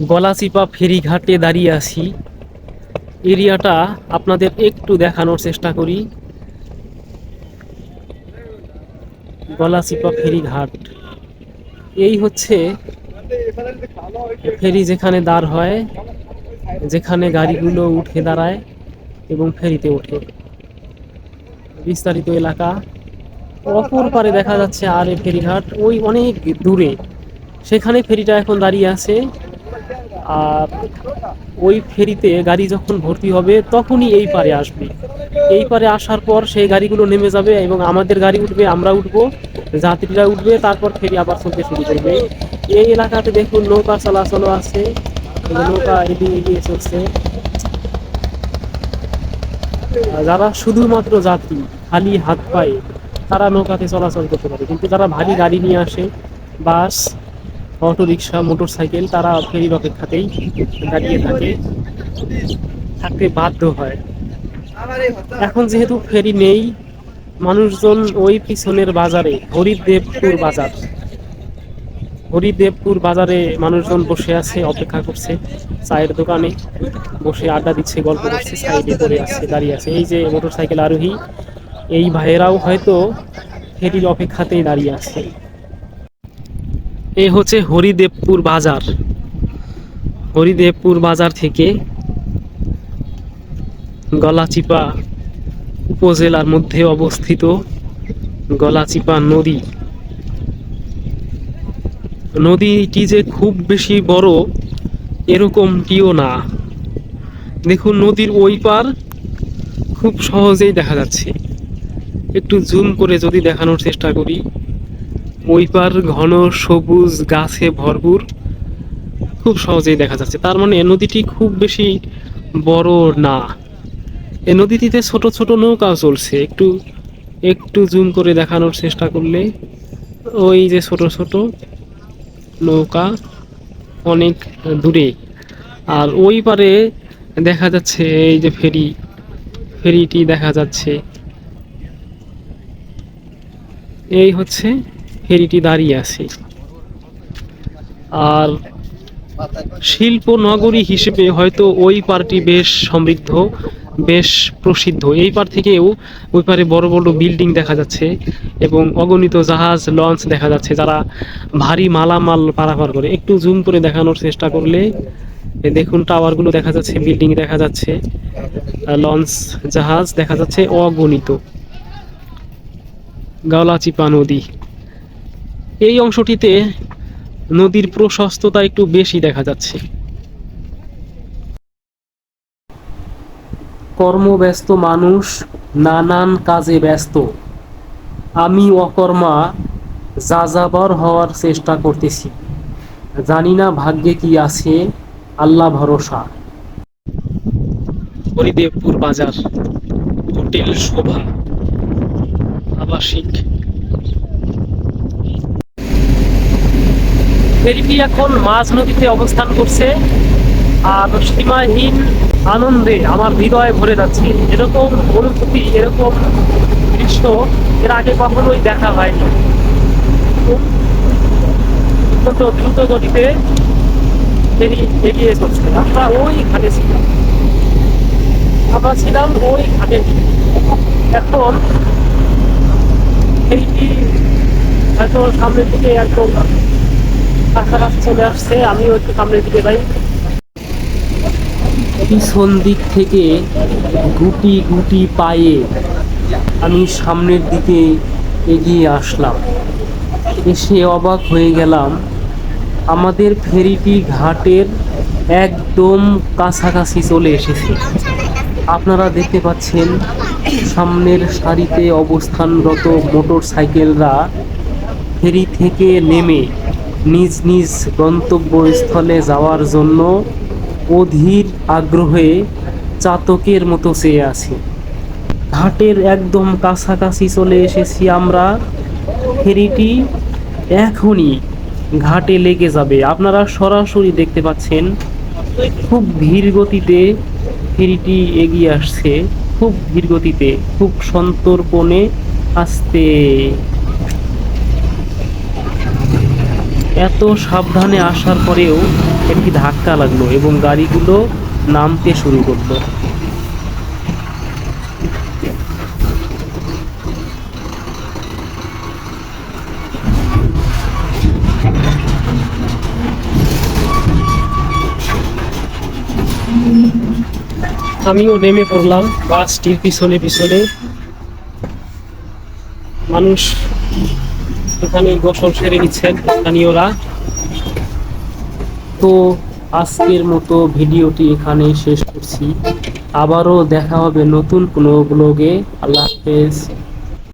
গলাচিপা ফেরিঘাটে দাঁড়িয়ে আছি। এরিয়াটা আপনাদের একটু দেখানোর চেষ্টা করি। গলাচিপা ফেরিঘাট। এই হচ্ছে ফেরি যেখানে দাঁড় হয়, যেখানে গাড়িগুলো উঠে দাঁড়ায় এবং ফেরিতে ওঠে। বিস্তারিত এলাকা। অপর পারে দেখা যাচ্ছে আর এ ফেরিঘাট, ওই অনেক দূরে। সেখানে ফেরিটা এখন দাঁড়িয়ে আছে। আর ওই ফেরিতে গাড়ি যখন ভর্তি হবে, তখনই এই পারে আসবে। এই পারে আসার পর সেই গাড়িগুলো নেমে যাবে এবং আমাদের গাড়ি উঠবে, আমরা উঠবো, যাত্রীরা উঠবে, তারপর ফেরি আবার চলতে শুরু করবে। এই এলাকাতে দেখুন নৌকা চলাচলও আছে, নৌকা এদিকে এগিয়ে চলছে। যারা শুধুমাত্র যাত্রী, খালি হাত পায়ে, তারা নৌকাতে চলাচল করতে পারে। কিন্তু যারা ভারী গাড়ি নিয়ে আসে, bus auto rickshaw motor cycle তারা ফেরির অপেক্ষাতেই দাঁড়িয়ে থাকে। থাকতে বাধ্য হয়। এখন যেহেতু ফেরি নেই, মানুষজন ওই পিছনের বাজারে, হরিদেবপুর বাজার। হরিদেবপুর বাজারে মানুষজন বসে আছে, অপেক্ষা করছে। চায়ের দোকানে বসে আড্ডা দিচ্ছে, গল্প করছে, সাইডে পড়ে আছে, দাঁড়িয়ে আছে। এই যে মোটর সাইকেল আরোহী, এই ভাইয়েরাও হয়তো ফেরির অপেক্ষাতেই দাঁড়িয়ে আছে। এ হচ্ছে হরিদেবপুর বাজার। হরিদেবপুর বাজার থেকে গলাচিপা উপজেলার মধ্যে অবস্থিত গলাচিপা নদী। নদীটি যে খুব বেশি বড়, এরকমটিও না। দেখুন, নদীর ওই পার খুব সহজেই দেখা যাচ্ছে। একটু জুম করে যদি দেখানোর চেষ্টা করি। ওই পার ঘন, সবুজ, গাছে ভরপুর। খুব সহজেই দেখা যাচ্ছে। তার মানে এ নদীটি খুব বেশি বড় না। এই নদীটিতে ছোট ছোট নৌকা চলছে। একটু একটু জুম করে দেখানোর চেষ্টা করলে ওই যে ছোট ছোট নৌকা অনেক দূরে। আর ওই পারে দেখা যাচ্ছে এই যে ফেরি, ফেরিটি দেখা যাচ্ছে। এই হচ্ছে ফেরিটি দাঁড়িয়ে আছে। আর শিল্প নগরী হিসেবে হয়তো ওই পারটি বেশ সমৃদ্ধ, বেশ প্রসিদ্ধ। এই পার থেকেও ওই পারে বড় বড় বিল্ডিং দেখা যাচ্ছে এবং অগণিত জাহাজ লঞ্চ দেখা যাচ্ছে যারা ভারী মালামাল পারাপার করে। একটু জুম করে দেখানোর চেষ্টা করলে দেখুন টাওয়ারগুলো দেখা যাচ্ছে, বিল্ডিং দেখা যাচ্ছে লঞ্চ জাহাজ দেখা যাচ্ছে অগণিত। গাওলাচিপা নদী। এই অংশটিতে নদীর প্রশস্ততা একটু বেশি দেখা যাচ্ছে। কর্মব্যস্ত মানুষ নানান কাজে ব্যস্ত। আমি অকর্মা, যাযাবর হওয়ার চেষ্টা করতেছি। জানি না ভাগ্যে কি আছে, আল্লাহ ভরসা। হরিদেবপুর বাজার, হোটেল শোভা, আবাসিক। ফেরিটি এখন মাঝ নদীতে অবস্থান করছে। আর সীমাহীন আনন্দে আমার হৃদয় ভরে যাচ্ছে। এরকম অনুভূতি, এরকম দৃশ্য এর আগে কখনোই দেখা হয়নি। অত্যন্ত দ্রুত গতিতে ফেরি এগিয়ে চলছে আমরা ওই ঘাটে ছিলাম। আমরা ছিলাম ওই ঘাটে। এখন ফেরিটি হয়তো সামনের দিকে একদম কাছাকাছি চলে আসছে, আমিও একটু সামনের দিকে যাই। পিছন দিক থেকে গুটি গুটি পায়ে আমি সামনের দিকে এগিয়ে আসলাম। এসে অবাক হয়ে গেলাম, আমাদের ফেরিটি ঘাটের একদম কাছাকাছি চলে এসেছে। আপনারা দেখতে পাচ্ছেন, সামনের সারিতে অবস্থানরত মোটর সাইকেলরা ফেরি থেকে নেমে নিজ নিজ গন্তব্যস্থলে যাওয়ার জন্য অধীর আগ্রহে চাতকের মতো চেয়ে আছে। ঘাটের একদম কাছাকাছি চলে এসেছি আমরা। ফেরিটি এখনই ঘাটে লেগে যাবে। আপনারা সরাসরি দেখতে পাচ্ছেন, খুব ধীর গতিতে ফেরিটি এগিয়ে আসছে। খুব ধীর গতিতে, খুব সন্তর্পণে আসতে। এত সাবধানে আসার পরেও একটি ধাক্কা লাগল এবং গাড়িগুলো নামতে শুরু করল। আমিও নেমে পড়লাম বাসটির পিছনে পিছনে। মানুষ এখানে গোসল সেরে নিচ্ছেন স্থানীয়রা। তো আজকের মতো ভিডিওটি এখানে শেষ করছি। আবারও দেখা হবে নতুন কোনো ব্লগে আল্লাহ হাফেজ।